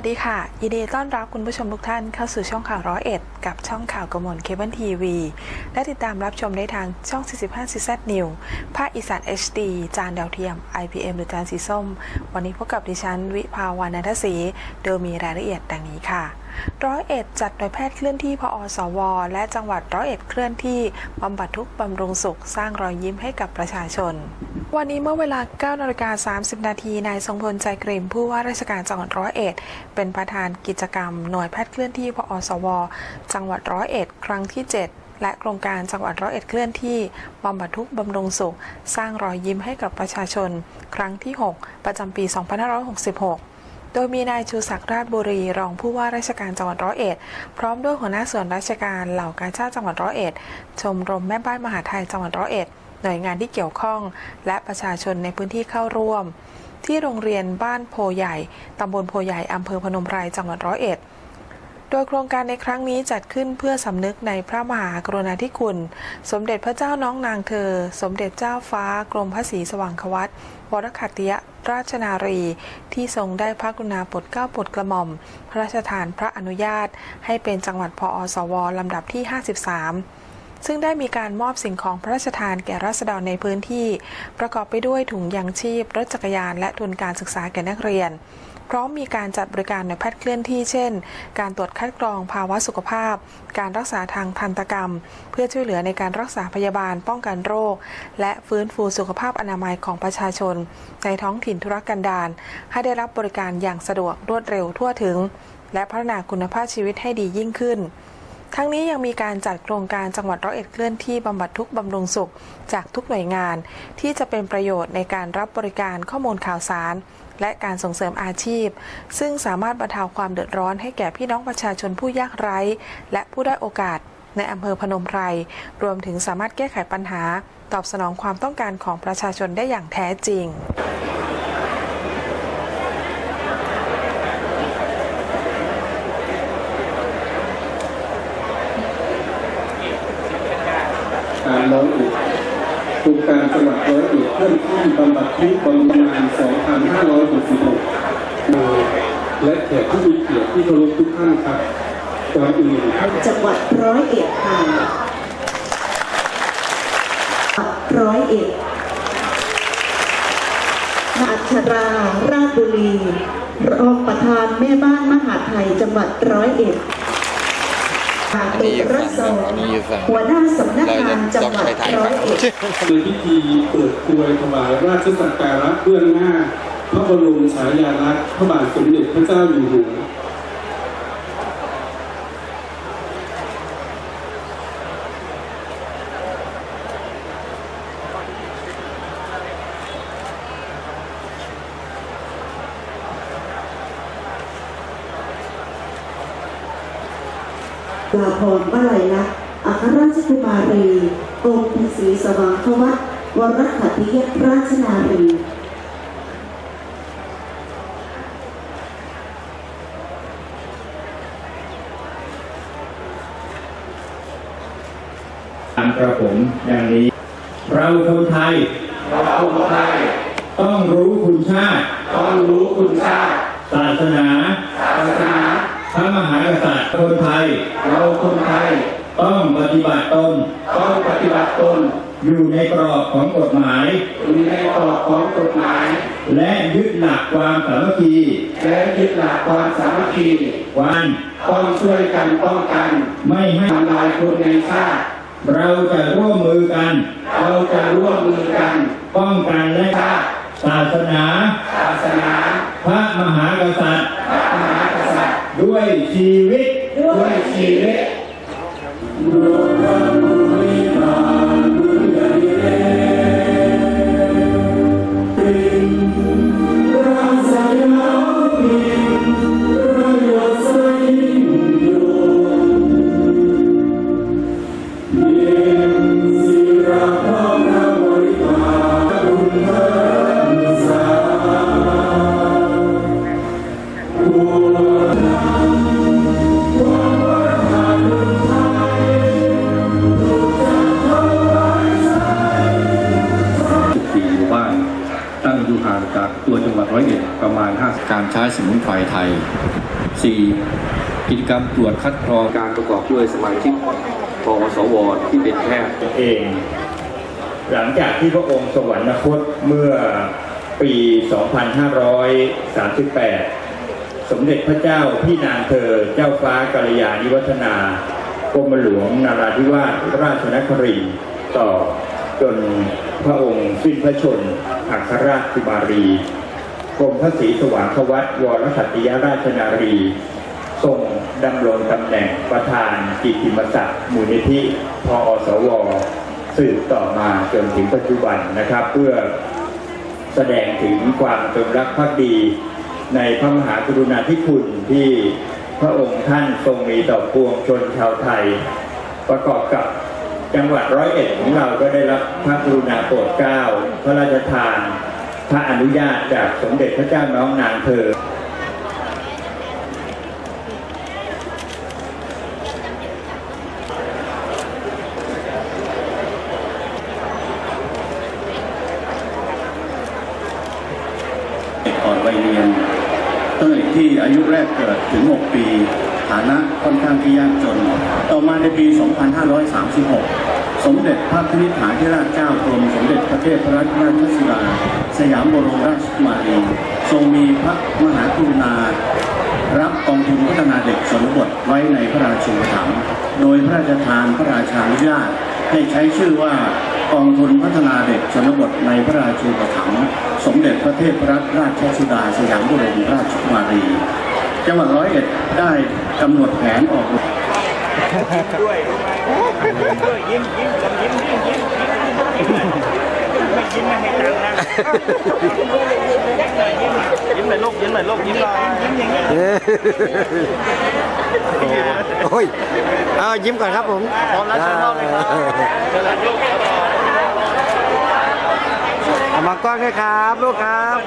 วัสดีค่ะ ยินดีต้อนรับคุณผู้ชมทุกท่านเข้าสู่ช่องข่าวร้อยเอ็ดกับช่องข่าวกระมวลเคเบิลทีวีและติดตามรับชมได้ทางช่อง 45 CZ New ภาคอีสาน HD จานดาวเทียม IPM หรือจานสีส้ม วันนี้พบกับดิฉัน วิภาวานันทศรีโดยมีรายละเอียดดังนี้ค่ะ ร้อยเอ็ดจัดหน่วยแพทย์เคลื่อนที่พอสว และจังหวัดร้อยเอ็ดเคลื่อนที่บำบัดทุกบำรุงสุขสร้างรอยยิ้มให้กับประชาชน วันนี้เมื่อเวลา9นาฬิกา30 นาทีนายทรงพลใจเกรมผู้ว่าราชการจังหวัดร้อยเอ็ดเป็นประธานกิจกรรมหน่วยแพทย์เคลื่อนที่พอสว จังหวัดร้อยเอ็ดครั้งที่ 7และโครงการจังหวัดร้อยเอ็ดเคลื่อนที่บำบัดทุกบำรุงสุข สร้างรอยยิ้มให้กับประชาชน ครั้งที่ 6 ประจำปี 2566 โดยมีนายชูศักดิ์ราชบุรี รองผู้ว่าราชการจังหวัดร้อยเอ็ด พร้อมด้วยหัวหน้าส่วนราชการเหล่ากาชาติจังหวัดร้อยเอ็ด ชมรมแม่บ้านมหาไทยจังหวัดร้อยเอ็ด หน่วยงานที่เกี่ยวข้อง และประชาชนในพื้นที่เข้าร่วม ที่โรงเรียนบ้านโพใหญ่ ตำบลโพใหญ่ อำเภอพนมไพรจังหวัดร้อยเอ็ด โดยโครงการในครั้งนี้จัดขึ้นเพื่อสำนึกในพระมหากรุณาธิคุณ สมเด็จพระเจ้าน้องนางเธอ สมเด็จเจ้าฟ้ากรมพระศรีสว่างควัตวรคัติยราชนารี ที่ทรงได้พระกรุณาโปรดเกล้าโปรดกระหม่อม พระราชทานพระอนุญาต ให้เป็นจังหวัดพอสวลำดับที่ 53 ซึ่งได้มีการมอบสิ่งของพระราชทานแก่ราษฎรในพื้นที่ ประกอบไปด้วยถุงยางชีพ รถจักรยาน และทุนการศึกษาแก่นักเรียน พร้อมมีการจัดบริการในแพทย์เคลื่อนที่เช่น การตรวจคัดกรองภาวะสุขภาพ การรักษาทางทันตกรรม เพื่อช่วยเหลือในการรักษาพยาบาลป้องกันโรค และฟื้นฟูสุขภาพอนามัยของประชาชน ในท้องถิ่นธุรกันดารให้ได้รับบริการอย่างสะดวกรวดเร็วทั่วถึง และพัฒนาคุณภาพชีวิตให้ดียิ่งขึ้นทั้งนี้ยังมีการจัดโครงการจังหวัดร้อยเอ็ดเคลื่อนที่บำบัดทุกบำรุงสุขจากทุกหน่วยงาน ที่จะเป็นประโยชน์ในการรับบริการข้อมูลข่าวสาร และการส่งเสริมอาชีพ ซึ่งสามารถบรรเทาความเดือดร้อนให้แก่พี่น้องประชาชนผู้ยากไร้ และผู้ได้โอกาสในอำเภอพนมไพร รวมถึงสามารถแก้ไขปัญหา ตอบสนองความต้องการของประชาชนได้อย่างแท้จริงการร้อยเอ็ ดโครงการจังหวัดร้อยเอ็ดเพิ่มที่บำบัดทุกข์บำรุงาน2566โดยและแขกผู้มีเกียรติที่เคารพทุกท่านครับก่อนอื่นจังหวัดร้อยเอ็ดค่ะร้อยเอ็ดนางอัชราราชบุรีรองประธานแม่บ้านมหาไทยจังหวัดร้อยเอ็ด ทางตุรสงหัวหน้าสำนักงานจังหวัดร้อยเอ็ด ในพิธีเปิดกรวยถวายราชสักการะเบื้องหน้า พระบรมฉายาลักษณ์พระบาทสมเด็จพระเจ้าอยู่หัว ลาพรวลัยลักษณ์อัครราชกุมารีองค์พระศรีสว่างควัตวรขัตติยราชนารีตามกระผมอย่างนี้ เราคนไทย เราคนไทย ต้องรู้คุณชาติ ต้องรู้คุณชาติ ศาสนา ศาสนาพ ระมหากษัตริย์คนไทย เราคนไทย ต้องปฏิบัติตน ต้องปฏิบัติตน อยู่ในกรอบของกฎหมาย อยู่ในกรอบของกฎหมาย และยึดหลักความสามัคคี และยึดหลักความสามัคคีวันต้องช่วยกันป้องกัน ไม่ให้ทำลายคนในชาติ เราจะร่วมมือกัน เราจะร่วมมือกัน ป้องกันและชาติศาสนา ศาสนา พระมหากษัตริย์ ด้วยชีวิตด้วยชีวิต ตรวจคัดกรองการประกอบด้วยสมาชิกปอสวที่เป็นแพทย์เอง หลังจากที่พระองค์สวรรคตเมื่อปี 2538 สมเด็จพระเจ้าพี่นางเธอเจ้าฟ้ากัลยาณิวัฒนากรมหลวงนาราธิวาสราชนครินต่อจนพระองค์สิ้นพระชนม์อัครราชกุมารีกรมพระศรีสว่างควัตวรสัตยราชนารีทรง ดำรงตำแหน่งประธานกิติมศักดิ์มูลนิธิพอสวสืบต่อมาจนถึงปัจจุบันนะครับ เพื่อแสดงถึงความจงรักภักดีในพระมหากรุณาธิคุณที่พระองค์ท่านทรงมีต่อปวงชนชาวไทย ประกอบกับจังหวัดร้อยเอ็ดของเราก็ได้รับพระกรุณาโปรดเกล้าพระราชทาน พระอนุญาตจากสมเด็จพระเจ้าน้องนางเธอ วัยเรียนตั้งแต่ที่อายุแรกเกิดถึง 6 ปีฐานะค่อนข้างที่ยากจน ต่อมาในปี 2536 สมเด็จพระนิธิฐาธิราชเจ้ากรมสมเด็จพระเทพรัตนราชสุดาสยามบรมราชกุมารีทรงมีพระมหากรุณา รับกองทุนพัฒนาเด็กชนบทไว้ในพระราชูปถัมภ์โดยพระราชทานพระราชานุญาตให้ใช้ชื่อว่า กองทุนพัฒนาเด็กชนบทในพระราชูปถัมภ์สมเด็จพระเทพรัตนราชสุดาสยามบรมราชกุมารี จังหวัดร้อยเอ็ดได้กำหนดแผนออกโอ้ยเอายิ้มก่อนครับผมพร้อมแล้วเชิญเข้าเลยครับเอามา กล้องด้วยครับลูกครับ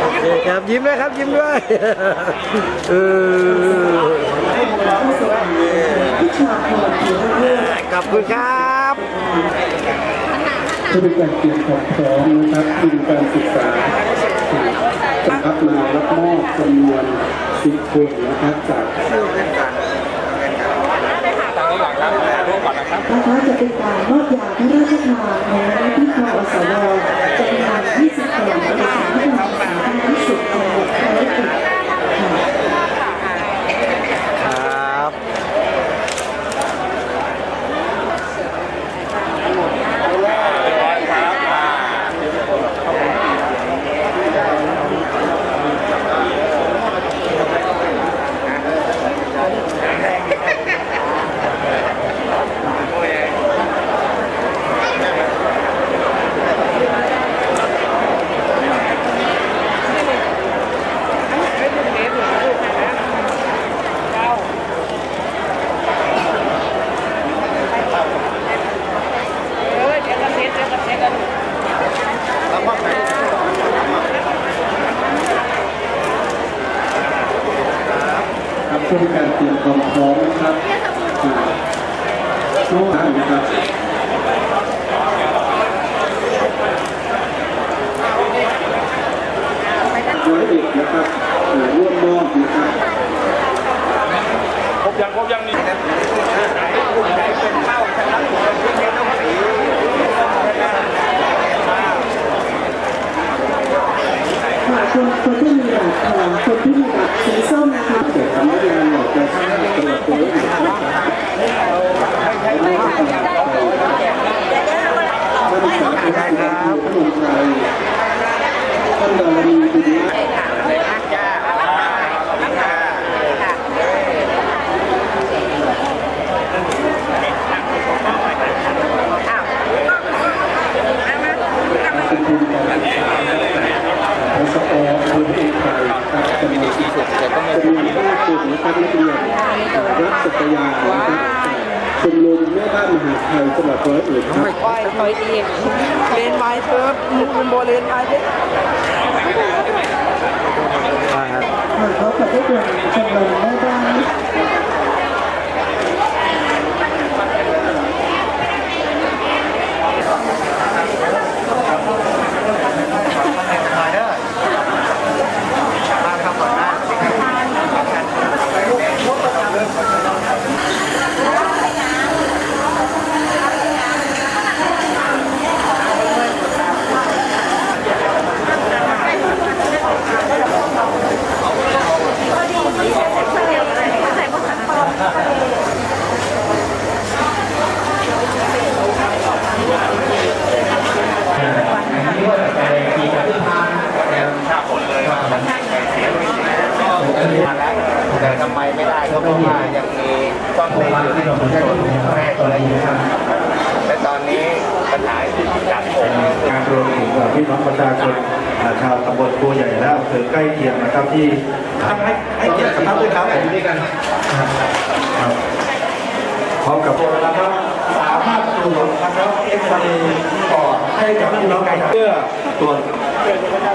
โอเคครับยิ้มด้วยครับยิ้มด้วยเออพิชาพรเกียรติเลิศขอบคุณครับเพื่อเป็นการเตรียมความพร้อมนะครับทุนการศึกษาจะรับมารับมอบจำนวนสิบคนนะครับจากนะคะจะเป็นการมอบยาพระราชทานในวันที่พอสวจะเป็นงาน20กล่องเอกสารที่ทำสาธารณสุขจังหวัดร้อยเอ็ดค่ะ ครับ ครับเพื่อเป็นการเตรียมความพร้อมนะครับช่วงนั้นนะครับร้อยเอ็ดนะครับเอ่อร่วมมอบนะครับ ค่ะคนคนที่มีบัตรทองคนที่มีบัตรสีส้มนะคะ เกิดทำให้งานหลอกการสร้างตลอดตัวเองนะครับท่านสาธุ ครับมงไทยท่านดารณีบุญนาถ เป็นทุนการศึกษาพสอทุนเอกไทยครับจำนวนจำนวนห้ากลุ่มนะครับนักเรียนรักสัตยานะครับชมรมแม่บ้านมหาไทยจังหวัดร้อยเอ็ดครับ เล นไม้เพิ่มมุมโบเลนไม้เพิ่มค่ะเขาขอได้เป็นชมรมแม่บ้าน แต่ทำไมไม่ได้ก็เพราะว่ายังมีต้นเล็กอยู่ที่เราไม่ได้แม่ตัวอะไรอยู่ครับและตอนนี้ปัญหาที่การโกง การรวมถึง พี่น้องประชาชนชาวตำบลตัวใหญ่และอำเภอใกล้เคียงนะครับที่ให้ให้เกียรติกับท่านด้วยครับผมด้วยกันพร้อมกับนะครับสามารถตรวจนะครับเอ็กซเรย์ปอดให้กับพี่น้องประชาชนเพื่อตรวจ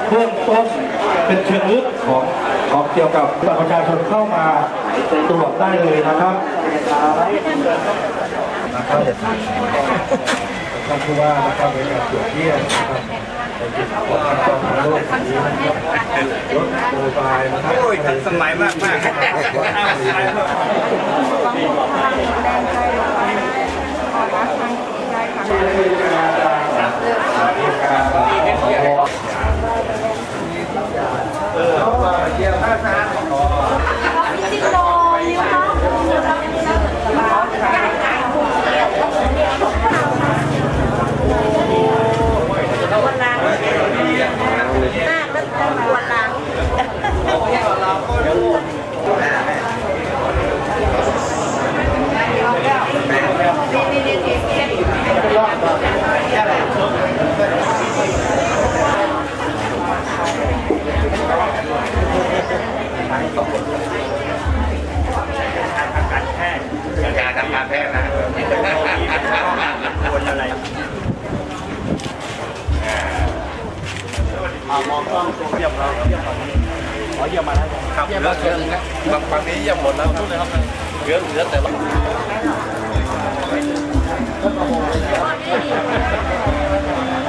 เบื้องต้นเป็นเชิงลึกของของเกี่ยวกับประชาชนเข้ามาตรวจได้เลยนะครับนะครับท่านผู้ว่านะครับในการตรวจเยี่ยมนะครับในจุดของการมาโรคนี้นะค รับรถโมบายนะครับโอ้ยทันสมัยมากมาก มองกล้องตัวเยี่ยมเราเยี่ยมเราอ๋อเยี่ยมมาแล้วครับเยี่ยมแล้วเชิญครับบางบางนี้เยี่ยมหมดแล้วทุกเลยครับเหลือเหลือแต่ละ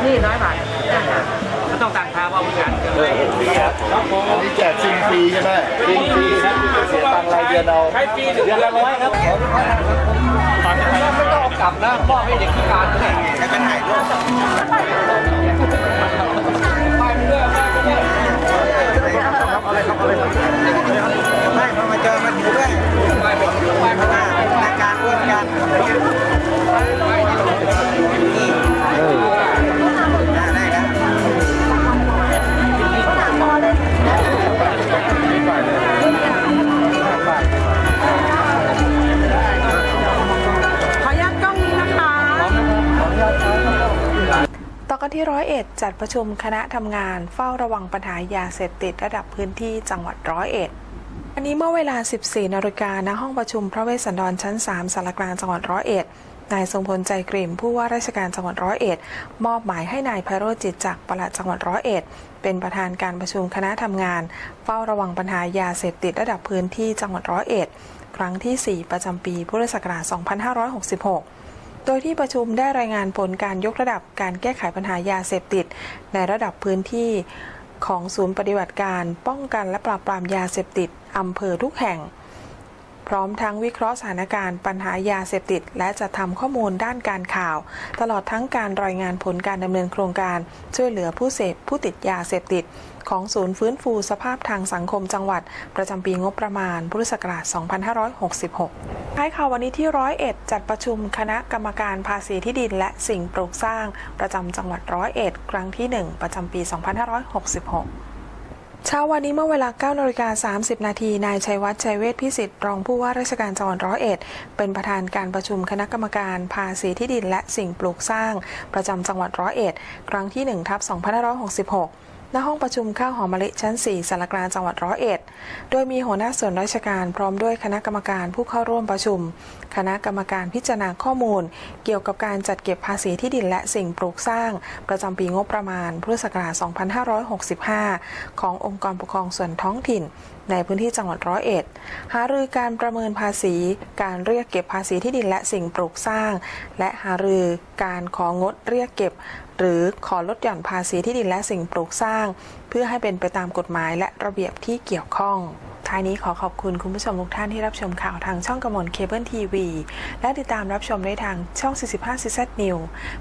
นี่น้อยบาทก็ต้องต่างทางเอาเหมือนกันครับผมอันนี้แจกซิมฟรีใช่ไหมซิมฟรีครับเสียตังค์รายเดือนเราใช้ฟรีเดือนละร้อยครับไม่ต้องเอากลับนะมอบให้เด็กพิการด้วยให้เป็นไหนด้วย ไม่ จัดประชุมคณะทำงานเฝ้าระวังปัญหายาเสพติดระดับพื้นที่จังหวัดร้อยเอ็ดวันนี้เมื่อเวลา 14 นาฬิกาณห้องประชุมพระเวสสันดรชั้น 3สารกลางจังหวัดร้อยเอ็ดนายทรงพลใจกริ่มผู้ว่าราชการจังหวัดร้อยเอ็ดมอบหมายให้นายไพโรจิตจักรปลัดจังหวัดร้อยเอ็ดเป็นประธานการประชุมคณะทำงาน เฝ้าระวังปัญหายาเสพติดระดับพื้นที่จังหวัดร้อยเอ็ดครั้งที่ 4 ประจำปีพุทธศักราช 2566 โดยที่ประชุมได้รายงานผลการยกระดับการแก้ไขปัญหายาเสพติด ในระดับพื้นที่ของศูนย์ปฏิบัติการป้องกันและปราบปรามยาเสพติดอำเภอทุกแห่ง พร้อมทั้งวิเคราะห์สถานการณ์ปัญหายาเสพติด และจะทำข้อมูลด้านการข่าว ตลอดทั้งการรายงานผลการดำเนินโครงการ ช่วยเหลือผู้เสพผู้ติดยาเสพติด ของศูนย์ฟื้นฟูสภาพทางสังคมจังหวัด ประจำปีงบประมาณพุทธศักราช 2566 ท้ายข่าววันนี้ที่ร้อยเอ็ดจัดประชุมคณะกรรมการภาษีที่ดิน และสิ่งปลูกสร้าง ประจำจังหวัดร้อยเอ็ดครั้งที่ 1 ประจำปี 2566 เช้าวันนี้เมื่อเวลา9นาฬิกา30 นาที นายชัยวัฒน์ชัยเวทพิสิทธิ์ รองผู้ว่าราชการจังหวัดร้อยเอ็ด เป็นประธานการประชุมคณะกรรมการภาษีที่ดินและสิ่งปลูกสร้าง ประจำจังหวัดร้อยเอ็ด ครั้งที่1ทับ2566 ณห้องประชุมข้าวหอมมะลิชั้น 4สารกลางจังหวัดร้อยเอ็ด โดยมีหัวหน้าส่วนราชการพร้อมด้วยคณะกรรมการผู้เข้าร่วมประชุม คณะกรรมการพิจารณาข้อมูล เกี่ยวกับการจัดเก็บภาษีที่ดินและสิ่งปลูกสร้าง ประจำปีงบประมาณพุทธศักราช 2565 ขององค์กรปกครองส่วนท้องถิ่น ในพื้นที่จังหวัดร้อยเอ็ด หารือการประเมินภาษี การเรียกเก็บภาษีที่ดินและสิ่งปลูกสร้าง และหารือการของดเรียกเก็บ หรือขอลดหย่อนภาษีที่ดินและสิ่งปลูกสร้าง เพื่อให้เป็นไปตามกฎหมายและระเบียบที่เกี่ยวข้องท้ายนี้ขอขอบคุณคุณผู้ชมทุกท่านที่รับชมข่าวทางช่องกระมวลเคเบิลทีวีและติดตามรับชมได้ทางช่อง 45 CZ New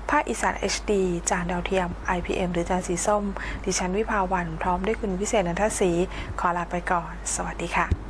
ภาคอีสาน HD จานดาวเทียม IPM หรือจานสีส้ม ดิฉันวิภาวันพร้อมด้วยคุณวิเศษนันทศรีขอลาไปก่อน สวัสดีค่ะ